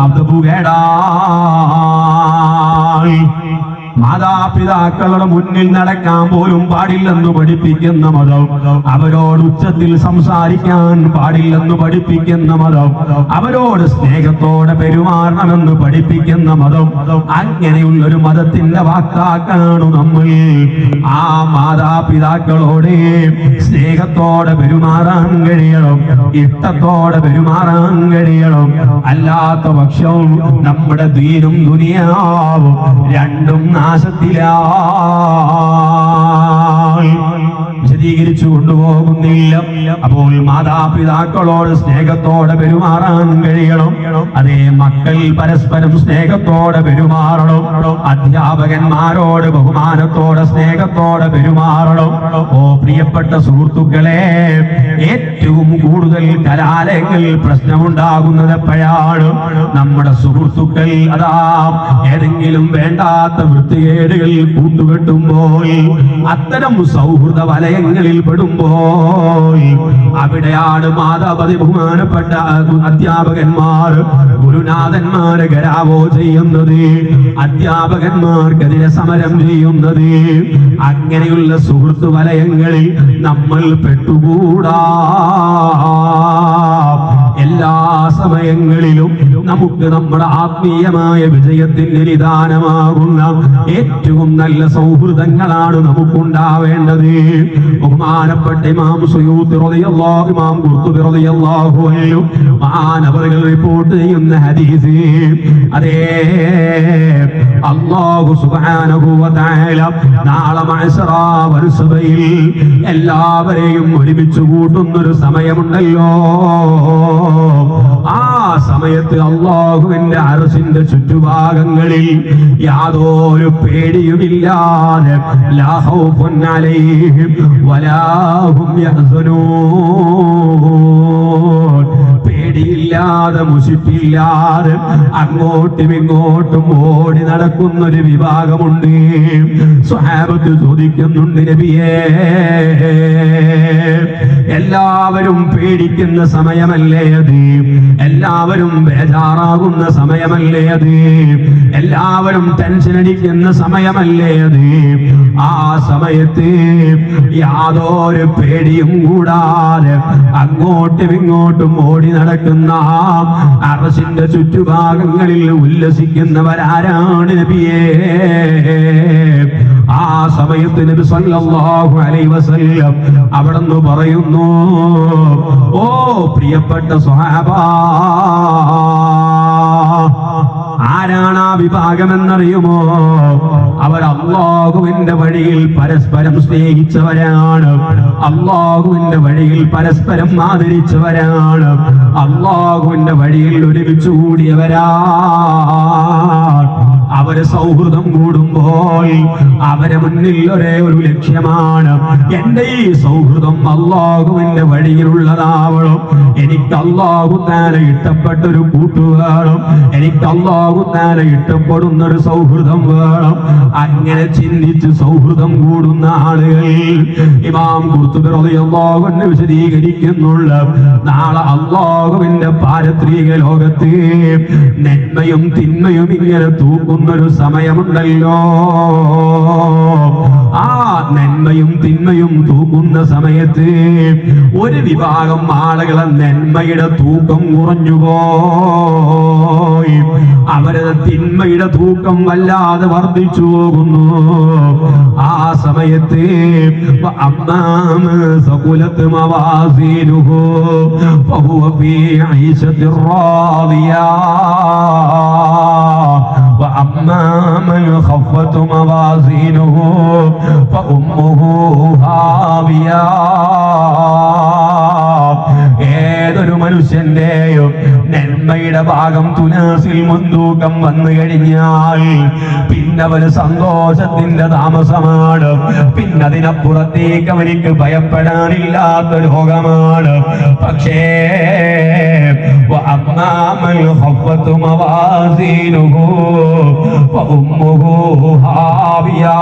আবদবু এড়াই മാതാപിതാക്കളുടെ മുന്നിൽ നടക്കാൻ പോലും പാടില്ലെന്ന് പഠിപ്പിക്കുന്ന മതം. അവരോട് ഉച്ചത്തിൽ സംസാരിക്കാൻ പാടില്ലെന്ന് പഠിപ്പിക്കുന്ന മതം. അവരോട് സ്നേഹത്തോടെ പെരുമാറണമെന്ന് പഠിപ്പിക്കുന്ന മതം. അങ്ങനെയുള്ള ഒരു മതത്തിന്റെ വാക്താക്കളാണ് നമ്മൾ. ആ മാതാപിതാക്കളോട് സ്നേഹത്തോടെ പെരുമാറാൻ കഴിയണം. ഇഷ്ടത്തോടെ പെരുമാറാൻ കഴിയണം. അല്ലാത്ത പക്ഷം നമ്മുടെ ദീനും ദുനിയാവും. രണ്ടും നാശത്തിലാ വിശദീകരിച്ചു കൊണ്ടുപോകുന്നില്ല. അപ്പോൾ മാതാപിതാക്കളോട് സ്നേഹത്തോടെ പെരുമാറാൻ കഴിയണം. അതേ മക്കൾ പരസ്പരം സ്നേഹത്തോടെ പെരുമാറണം. അധ്യാപകന്മാരോട് ബഹുമാനത്തോടെ സ്നേഹത്തോടെ പെരുമാറണം. ഓ പ്രിയപ്പെട്ട സുഹൃത്തുക്കളെ ഏറ്റവും കൂടുതൽ കലാലയങ്ങളിൽ പ്രശ്നമുണ്ടാകുന്നത് എപ്പോഴാണ്? നമ്മുടെ സുഹൃത്തുക്കൾ അതാ ഏതെങ്കിലും വേണ്ടാത്ത വൃത്തികേടുകൾ കൂട്ടുകെട്ടുമ്പോൾ അത്തരം സൗഹൃദ വലയങ്ങളിൽ പെടുമ്പോൾ അവിടെയാണ് മാതാപതി ബഹുമാനപ്പെട്ട അധ്യാപകന്മാർ ഗുരുനാഥന്മാരെ ഗരാവോ ചെയ്യുന്നത്. അധ്യാപകന്മാർക്കെതിരെ സമരം ചെയ്യുന്നത്. അങ്ങനെയുള്ള സുഹൃത്തു വലയങ്ങളിൽ നമ്മൾ പെട്ടുകൂടാ. എല്ലാ സമയങ്ങളിലും നമുക്ക് നമ്മുടെ ആത്മീയമായ വിജയത്തിന് നിദാനമാകുന്ന ഏറ്റവും നല്ല സൗഹൃദങ്ങളാണ് നമുക്കുണ്ടാവേണ്ടത്. ബഹുമാനപ്പെട്ട ഇമാം സുയൂത്തി റളിയല്ലാഹു ഇമാം ഖുർത്തുബി റളിയല്ലാഹു അൻഹു മഹാനവറുകൾ റിപ്പോർട്ട് ചെയ്യുന്ന ഹദീസ്. അതേ അല്ലാഹു സുബ്ഹാനഹു വ നാളെ മഅശറാ വൽസബയിൽ എല്ലാവരെയും ഒരുമിച്ച് കൂട്ടുന്നൊരു സമയമുണ്ടല്ലോ. ആ സമയത്ത് അള്ളാഹുവിന്റെ അറസിന്റെ ചുറ്റുഭാഗങ്ങളിൽ യാതൊരു പേടിയുമില്ലാതെ ലാ പേടിയില്ലാതെ മുഷിപ്പില്ലാതെ അങ്ങോട്ടും ഇങ്ങോട്ടും ഓടി നടക്കുന്ന ഒരു വിഭാഗമുണ്ട്. സ്വഹാബത്ത് ചോദിക്കുന്നുണ്ട് നബിയേ എല്ലാവരും പേടിക്കുന്ന സമയമല്ലേ അത്? എല്ലാവരും ബേജാറാകുന്ന സമയമല്ലേ അത്? എല്ലാവരും ടെൻഷൻ അടിക്കുന്ന സമയമല്ലേ അത്? ആ സമയത്ത് യാതൊരു പേടിയും കൂടാതെ അങ്ങോട്ടും ഇങ്ങോട്ടും ഓടി നടക്കുന്ന അറസിന്റെ ചുറ്റുഭാഗങ്ങളിൽ ഉല്ലസിക്കുന്നവരാരാണ് നബിയേ? ആ സമയത്ത് നബി സല്ലല്ലാഹു അലൈഹി വസല്ലം അവിടുന്ന് പറയുന്നു ഓ പ്രിയപ്പെട്ട സ്വഹാബാ ആരാണ് ആ വിഭാഗം എന്നറിയുമോ അവർ അള്ളാഹുവിന്റെ വഴിയിൽ പരസ്പരം സ്നേഹിച്ചവരാണ്. അള്ളാഹുവിന്റെ വഴിയിൽ പരസ്പരം ആദരിച്ചവരാണ്. അള്ളാഹുവിന്റെ വഴിയിൽ ഒരുമിച്ച് കൂടിയവരാ. അവർ സൗഹൃദം കൂടുമ്പോൾ അവരെ മുന്നിൽ ഒരേ ഒരു ലക്ഷ്യമാണ്. എന്റെ ഈ സൗഹൃദം അള്ളാഹുവിന്റെ വഴിയിലുള്ളതാവണം. എനിക്ക് അള്ളാഹു താനെ ഇഷ്ടപ്പെട്ട ഒരു കൂട്ടു വേണം എനിക്ക് അള്ളാഹു താനെ ഇഷ്ടപ്പെടുന്ന ഒരു സൗഹൃദം വേണം. അങ്ങനെ ചിന്തിച്ച് സൗഹൃദം കൂടുന്ന ആളുകൾ ഇമാം അൻഹു വിശദീകരിക്കുന്നുള്ള നാളെ അള്ളാഹുവിന്റെ പാരത്രിക ലോകത്തെ നന്മയും തിന്മയും ഇങ്ങനെ തൂക്കുന്നൊരു സമയമുണ്ടല്ലോ. ആ നന്മയും തിന്മയും തൂക്കുന്ന സമയത്ത് ഒരു വിഭാഗം ആളുകളെ നന്മയുടെ തൂക്കം കുറഞ്ഞുപോയി. അവരുടെ തിന്മയുടെ തൂക്കം വല്ലാതെ വർദ്ധിച്ചു പോകുന്നു. ആ സമയത്ത് അമ്മാമ സകുലത്ത് മവാസീനുഹു موازينه فأمه هاوية ഏതൊരു മനുഷ്യന്റെയും നന്മയുടെ ഭാഗം തുലാസിൽ മുൻതൂക്കം വന്നു കഴിഞ്ഞാൽ പിന്നെ അവന് സന്തോഷത്തിന്റെ താമസമാണ് പിന്നെ അതിനപ്പുറത്തേക്ക് അവനിക്ക് ഭയപ്പെടാനില്ലാത്ത ലോകമാണ് പക്ഷേ وأما من خفت موازينه فأمه هاوية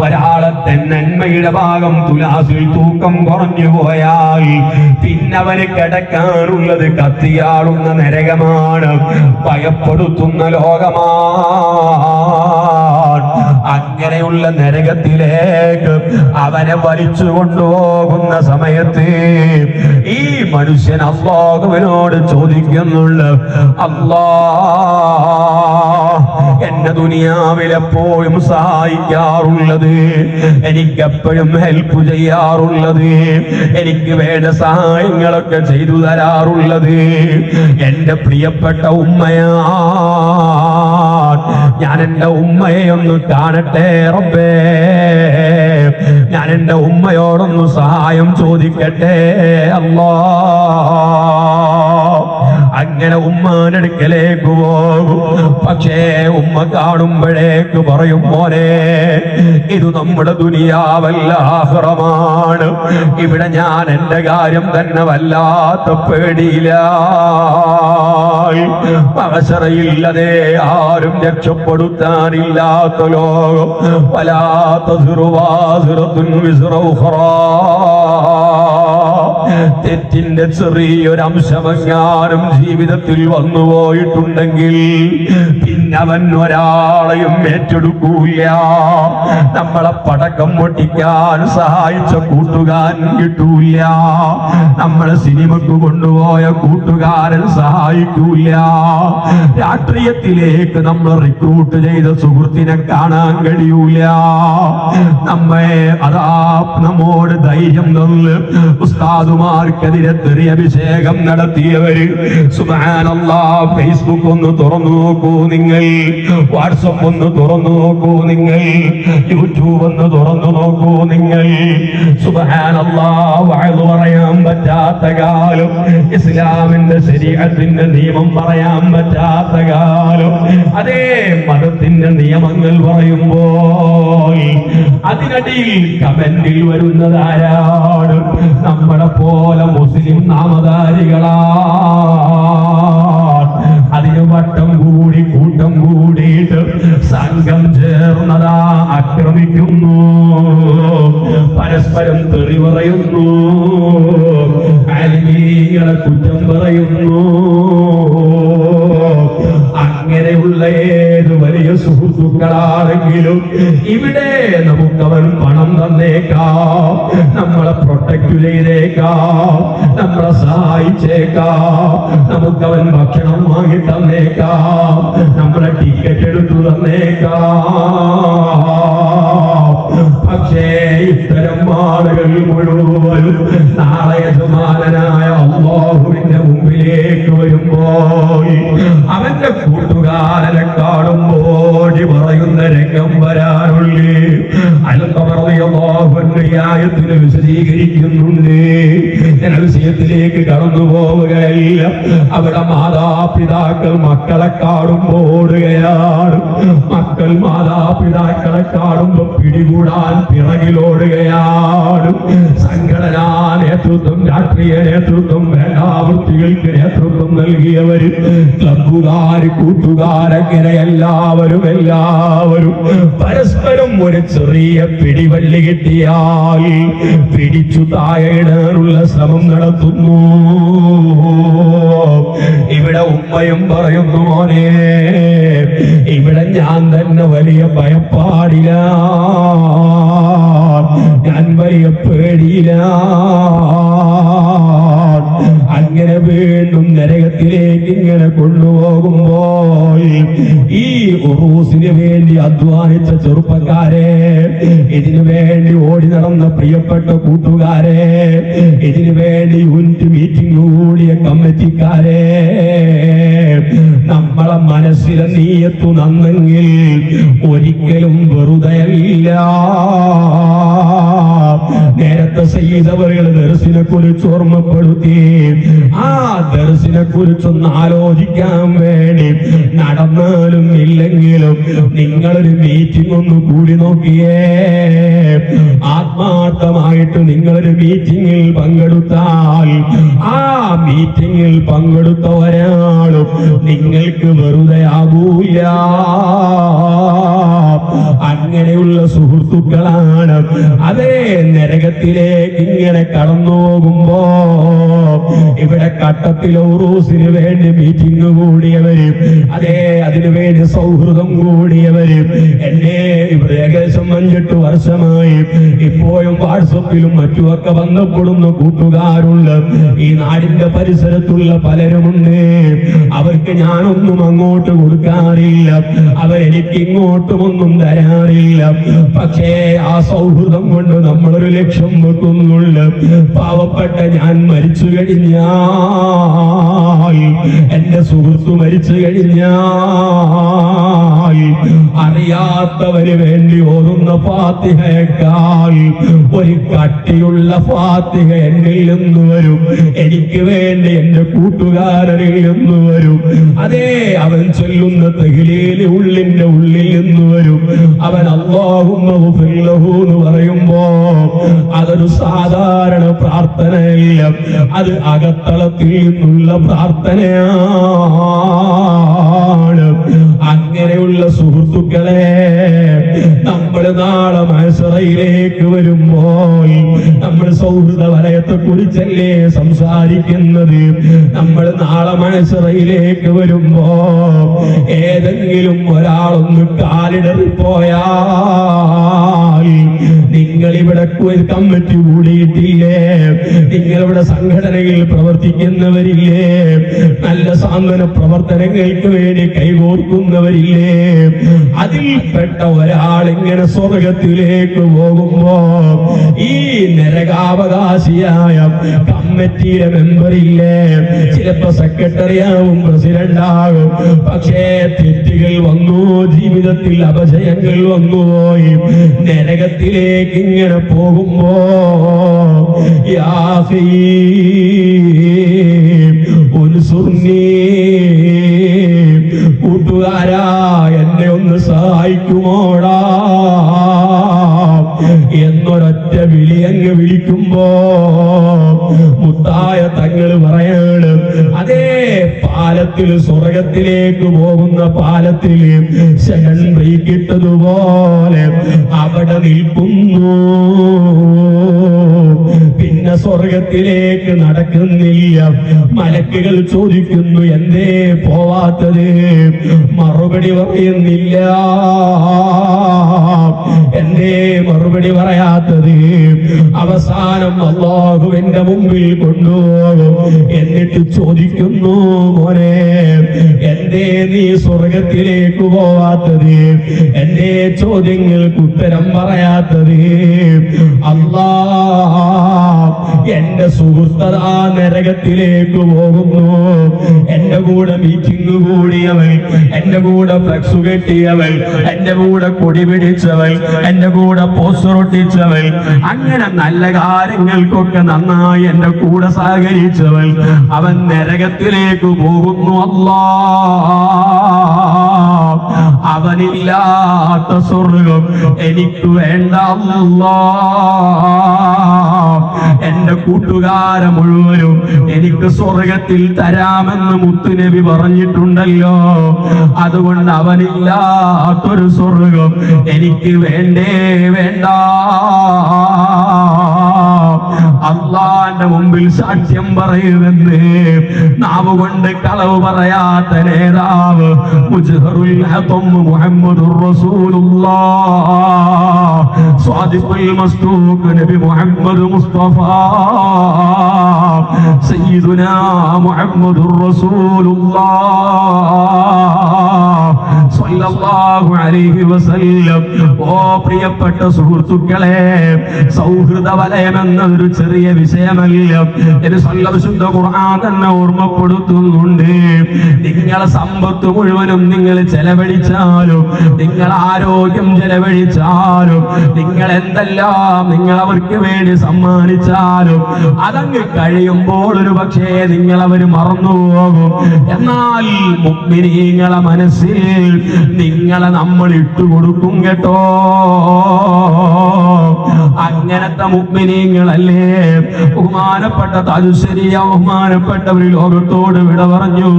ഒരാളെ നന്മയുടെ ഭാഗം തുലാസിൽ തൂക്കം കുറഞ്ഞു പോയാൽ പിന്നെ അവന് കിടക്കാനുള്ളത് കത്തിയാളുന്ന നരകമാണ് ഭയപ്പെടുത്തുന്ന ലോകമാണ് അങ്ങനെയുള്ള നരകത്തിലേക്ക് അവനെ വലിച്ചു കൊണ്ടുപോകുന്ന സമയത്ത് ഈ മനുഷ്യൻ അള്ളാഹുവിനോട് ചോദിക്കുന്നുണ്ട് അള്ളാ എന്നെ ദുനിയാവിൽ എപ്പോഴും സഹായിക്കാറുള്ളത് എനിക്കെപ്പോഴും ഹെൽപ്പ് ചെയ്യാറുള്ളത് എനിക്ക് വേണ്ട സഹായങ്ങളൊക്കെ ചെയ്തു തരാറുള്ളത് എന്റെ പ്രിയപ്പെട്ട ഉമ്മയാ ഞാൻ എന്റെ ഉമ്മയെ ഒന്ന് കാണട്ടെ റബ്ബേ. ഞാൻ എന്റെ ഉമ്മയോടൊന്ന് സഹായം ചോദിക്കട്ടെ അല്ലാ. അങ്ങനെ ഉമ്മാനടുക്കലേക്ക് പോകും. പക്ഷേ ഉമ്മ കാണുമ്പോഴേക്ക് പറയും പോലെ ഇത് നമ്മുടെ ദുനിയാവല്ല ആഹ്റമാണ്. ഇവിടെ ഞാൻ എന്റെ കാര്യം തന്നെ വല്ലാത്ത പേടിയില്ല അവസരയില്ലതേ ആരും രക്ഷപ്പെടുത്താനില്ലാത്ത ലോകം. വലാത്ത സിറുവാസിറത്തുൻ തെറ്റിന്റെ ചെറിയൊരു അംശമെങ്ങാനും ജീവിതത്തിൽ വന്നു പോയിട്ടുണ്ടെങ്കിൽ അവൻ ഒരാളെയും ഏറ്റെടുക്കൂല നമ്മളെ പടക്കം പൊട്ടിക്കാൻ സഹായിച്ച കൂട്ടുകാരൻ കിട്ടൂല നമ്മളെ സിനിമക്ക് കൊണ്ടുപോയ കൂട്ടുകാരൻ സഹായിക്കൂല രാഷ്ട്രീയത്തിലേക്ക് നമ്മൾ റിക്രൂട്ട് ചെയ്ത സുഹൃത്തിനെ കാണാൻ കഴിയൂല നമ്മെ അതാ നമ്മോട് ധൈര്യം തന്ന് ഉസ്താദുമാർക്കെതിരെ തെറിയ അഭിഷേകം നടത്തിയവര്. സുബാനല്ലാ ഫേസ്ബുക്ക് ഒന്ന് തുറന്നു നോക്കൂ നിങ്ങൾ. വാട്സപ്പ് ഒന്ന് തുറന്നു നോക്കൂ നിങ്ങൾ യൂട്യൂബ് ഒന്ന് തുറന്നു നോക്കൂ നിങ്ങൾ. സുബാനല്ലാ വാഴ്ന്നു പറയാൻ പറ്റാത്ത കാലം. ഇസ്ലാമിന്റെ ശരീരത്തിന്റെ നിയമം പറയാൻ പറ്റാത്ത കാലം. അതേ മതത്തിന്റെ നിയമങ്ങൾ പറയുമ്പോൾ അതിനടിയിൽ കമന്റിൽ വരുന്നത് ആരാണ്? നമ്മളെ പോലെ മുസ്ലിം നാമധാരികളാ. വട്ടം കൂടി കൂട്ടം കൂടിയിട്ട് സംഘം ചേർന്നതാ ആക്രമിക്കുന്നു പരസ്പരം തെറി പറയുന്നു. അലിമീകളെ കുറ്റം പറയുന്നു. അങ്ങനെയുള്ള സുഹൃത്തുക്കളാണെങ്കിലും ഇവിടെ നമുക്ക് അവൻ പണം തന്നേക്കാം. നമ്മളെ പ്രൊട്ടക്ട് ചെയ്തേക്കാം. നമ്മളെ സഹായിച്ചേക്കാം. നമുക്ക് അവൻ ഭക്ഷണം വാങ്ങി തന്നേക്കാം. നമ്മളെ ടിക്കറ്റ് എടുത്തു തന്നേക്കാം. പക്ഷേ ഇത്തരം ആളുകൾ മുഴുവനും നാളെ യജമാനായ അമ്മാവിന്റെ മുമ്പിലേക്ക് വരുമ്പോൾ അവന്റെ കൂട്ടുകാരനെ അലത്തമറിയായത്തിന് വിശദീകരിക്കുന്നുണ്ട്. ഞാൻ വിഷയത്തിലേക്ക് കടന്നു പോവുകയില്ല. അവിടെ മാതാപിതാക്കൾ മക്കളെ കാടുമ്പോ ഓടുകയാണ്. മക്കൾ മാതാപിതാക്കളെ കാണുമ്പോ പിടികൂടാൻ പിറകിലോടുകയാണ് സംഘടനാ നേതൃത്വം രാഷ്ട്രീയ നേതൃത്വം വേണ്ടാവൃത്തികൾക്ക് നേതൃത്വം നൽകിയവര് ക്ലബുകാര് കൂട്ടുകാരങ്ങനെ എല്ലാവരും എല്ലാവരും പരസ്പരം ഒരു ചെറിയ പിടിവള്ളി കിട്ടിയാൽ പിടിച്ചു താഴെയിടാനുള്ള ശ്രമം നടത്തുന്നു. ഇവിടെ ഉമ്മയും പറയുന്നു മോനെ ഇവിടെ ഞാൻ തന്നെ വലിയ ഭയപ്പാടില്ല ഞാൻ വലിയ പേടിയില്ല അങ്ങനെ വീണ്ടും നരകത്തിലേക്ക് ഇങ്ങനെ കൊണ്ടുപോകുമ്പോൾ ഈ ഉറൂസിന് വേണ്ടി അധ്വാനിച്ച ചെറുപ്പക്കാരെ ഇതിനു വേണ്ടി ഓടി നടന്ന പ്രിയപ്പെട്ട കൂട്ടുകാരെ ഇതിനു വേണ്ടി യൂണിറ്റ് മീറ്റിംഗ് കൂടിയ കമ്മിറ്റിക്കാരെ നമ്മളെ മനസ്സിലെ നീയത്തു നന്നെങ്കിൽ ഒരിക്കലും വെറുതെയല്ല. നേരത്തെ സയ്യിദവറുകൾ ദർശനെ കുറിച്ച് ഓർമ്മപ്പെടുത്തി ആ ദർശനെ കുറിച്ചൊന്ന് ആലോചിക്കാൻ വേണ്ടി നടന്നാലും ഇല്ലെങ്കിലും നിങ്ങളൊരു മീറ്റിംഗ് ഒന്ന് കൂടി നോക്കിയേ. ആത്മാർത്ഥമായിട്ട് നിങ്ങളൊരു മീറ്റിംഗിൽ പങ്കെടുത്താൽ ആ മീറ്റിംഗിൽ പങ്കെടുത്ത ഒരാളും നിങ്ങൾക്ക് വെറുതെ ആകൂല. അങ്ങനെയുള്ള സുഹൃത്തുക്കളാണ്. അതേ നരകത്തിലേക്ക് ഇങ്ങനെ കടന്നു പോകുമ്പോ ഇവിടെ കട്ടത്തിലെ ഉറൂസിന് വേണ്ടി മീറ്റിംഗ് കൂടിയവരും അതേ അതിനു വേണ്ടി സൗഹൃദം കൂടിയവരും. എന്നെ ഇവിടെ ഏകദേശം അഞ്ചെട്ട് വർഷമായി. ഇപ്പോഴും വാട്സപ്പിലും മറ്റുമൊക്കെ ബന്ധപ്പെടുന്ന കൂട്ടുകാരുണ്ട്. ഈ നാടിന്റെ പരിസരത്തുള്ള പലരുമുണ്ട്. അവർക്ക് ഞാനൊന്നും അങ്ങോട്ട് കൊടുക്കാറില്ല. അവരെനിക്ക് ഇങ്ങോട്ടും ഒന്നും തരാറില്ല. പക്ഷേ ആ സൗഹൃദം കൊണ്ട് നമ്മളൊരു ലക്ഷ്യം വെക്കുന്നുണ്ട്. പാവപ്പെട്ട ഞാൻ മരിച്ചു കഴിഞ്ഞാൽ എന്റെ സുഹൃത്തു മരിച്ചു കഴിഞ്ഞാൽ അറിയാത്തവര് വേണ്ടി ഓതുന്ന ഫാത്തിഹയേക്കാൾ ഒരു കട്ടിയുള്ള ഫാത്തിഹ എന്നിൽ നിന്ന് വരും. എനിക്ക് വേണ്ടി എന്റെ കൂട്ടുകാരനിൽ നിന്ന് വരും. അതേ അവൻ ചൊല്ലുന്ന തെഹിലേലി ഉള്ളിന്റെ ഉള്ളിൽ നിന്ന് വരും. അവൻ എന്ന് പറയുമ്പോ അതൊരു സാധാരണ പ്രാർത്ഥനയില്ല. അത് നിന്നുള്ള പ്രാർത്ഥനയാണ് അങ്ങനെയുള്ള സുഹൃത്തുക്കളെ നമ്മൾ നാളെ മത്സരയിലേക്ക് വരുമ്പോൾ നമ്മൾ സൗഹൃദ വലയത്തെ കുറിച്ചല്ലേ സംസാരിക്കുന്നത്? നമ്മൾ നാളെ മത്സരയിലേക്ക് വരുമ്പോ ഏതെങ്കിലും ഒരാളൊന്ന് കാലിടറി പോയാൽ നിങ്ങൾ ഇവിടെ കമ്മിറ്റി കൂടിയിട്ടില്ലേ? നിങ്ങൾ ഇവിടെ സംഘടനയിൽ പ്രവർത്തിക്കുന്നവരില്ലേ? നല്ല സാന്ത്വന പ്രവർത്തനങ്ങൾക്ക് വേണ്ടി കൈകോർക്കുന്നവരില്ലേ? അതിൽപ്പെട്ട ഒരാൾ ഇങ്ങനെ സ്വർഗത്തിലേക്ക് പോകുമ്പോ ഈ നരകാവകാശിയായ കമ്മിറ്റിയിലെ മെമ്പറില്ലേ? ചിലപ്പോ സെക്രട്ടറി ആവും പ്രസിഡന്റ് ആകും. പക്ഷേ തെറ്റുകൾ വന്നു ജീവിതത്തിൽ അപജയങ്ങൾ വന്നുപോയി നരകത്തിലേക്ക് ഇങ്ങനെ പോകുമ്പോ യാഹീ സ്വർഗത്തിലേക്ക് പോകുന്ന പാലത്തിൽ ശരൺ കിട്ടതുപോലെ അവിടെ നിൽക്കുന്നു. സ്വർഗത്തിലേക്ക് നടക്കുന്നില്ല. മലക്കുകൾ ചോദിക്കുന്നു എന്തേ പോവാത്തത്? മറുപടി പറയുന്നില്ല. എന്തേ മറുപടി പറയാത്തത്? അവസാനം അള്ളാഹുവിന്റെ മുമ്പിൽ കൊണ്ടുപോകും. എന്നിട്ട് ചോദിക്കുന്നു മോനെ എന്തേ നീ സ്വർഗത്തിലേക്ക് പോവാത്തത്? എന്റെ ചോദ്യങ്ങൾക്ക് ഉത്തരം പറയാത്തത്? അല്ലാ എന്റെ സുഹൃത്തതാ നരകത്തിലേക്ക് പോകുന്നു. എന്റെ കൂടെ മീറ്റിംഗ് കൂടിയവൾ എന്റെ കൂടെ ഫ്ലക്സ് കെട്ടിയവൾ എന്റെ കൂടെ കൊടി പിടിച്ചവൾ എന്റെ കൂടെ പോസ്റ്റർ ഒട്ടിച്ചവൾ അങ്ങനെ നല്ല കാര്യങ്ങൾക്കൊക്കെ നന്നായി എന്റെ കൂടെ സഹകരിച്ചവൾ. അവൻ നരകത്തിലേക്ക് പോകുന്നു. അല്ലാ അവനില്ലാത്ത സ്വർഗം എനിക്ക് വേണ്ട എന്റെ കൂട്ടുകാരെ മുഴുവനും എനിക്ക് സ്വർഗത്തിൽ തരാമെന്ന് മുത്തുനബി പറഞ്ഞിട്ടുണ്ടല്ലോ. അതുകൊണ്ട് അവനില്ലാത്തൊരു സ്വർഗം എനിക്ക് വേണ്ടേ വേണ്ട. അള്ളാന്റെ മുമ്പിൽ സാക്ഷ്യം പറയുമെന്ന് നാവ് കൊണ്ട് കളവ് പറയാത്ത നേതാവ് റസൂലുള്ളാഹ്. സ്വാദിഖുൽ നബി മുഹമ്മദ് മുസ്തഫ. വസല്ലം. ഓ പ്രിയപ്പെട്ട സുഹൃത്തുക്കളെ സൗഹൃദ വലയം എന്നൊരു ചെറിയ വിഷയമല്ല. സ്വന്തം ശുദ്ധ ഖുർആൻ തന്നെ ഓർമ്മപ്പെടുത്തുന്നുണ്ട്. നിങ്ങളെ സമ്പത്ത് മുഴുവനും നിങ്ങൾ ചെലവഴിച്ചാലും നിങ്ങൾ ആരോഗ്യം ചെലവഴിച്ചാലും നിങ്ങൾ എന്തെല്ലാം നിങ്ങൾ അവർക്ക് വേണ്ടി സമ്മാനിച്ചാലും അതങ്ങ് കഴിയുമ്പോൾ ഒരു പക്ഷേ നിങ്ങൾ അവർ മറന്നുപോകും എന്നാൽ നിങ്ങളെ മനസ്സിൽ നിങ്ങളെ നമ്മൾ ഇട്ടുകൊടുക്കും കേട്ടോ. അങ്ങനത്തെ മുഗ്മിനീങ്ങളല്ലേ? ബഹുമാനപ്പെട്ട താജുശ്ശേരിയ ബഹുമാനപ്പെട്ടവർ ലോകത്തോട് വിട പറഞ്ഞു.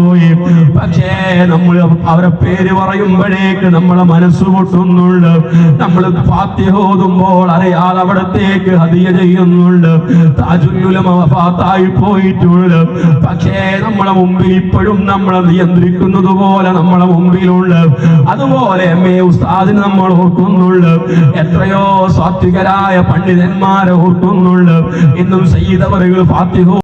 പക്ഷേ നമ്മൾ അവരെ പേര് പറയുമ്പോഴേക്ക് നമ്മളെ മനസ്സ് പൊട്ടുന്നുണ്ട്. നമ്മൾ ഓതുമ്പോൾ അറിയാതെ അവിടത്തേക്ക് ഹദിയ ചെയ്യുന്നുണ്ട്. താജുല്ലുലമ വഫാത്തായി പോയിട്ടുണ്ട്. പക്ഷേ നമ്മളെ മുമ്പിൽ ഇപ്പോഴും നമ്മളെ നിയന്ത്രിക്കുന്നത് പോലെ നമ്മളെ മുമ്പിലുണ്ട്. അതുപോലെ എം എ ഉസ്താദിന് നമ്മൾ ഓർക്കുന്നുണ്ട്. എത്രയോ സാത്വികരായ പണ്ഡിതന്മാരെ ഓർക്കുന്നുണ്ട് ഇന്നും സയ്യിദ് അവരുകൾ ഫാത്തിഹോ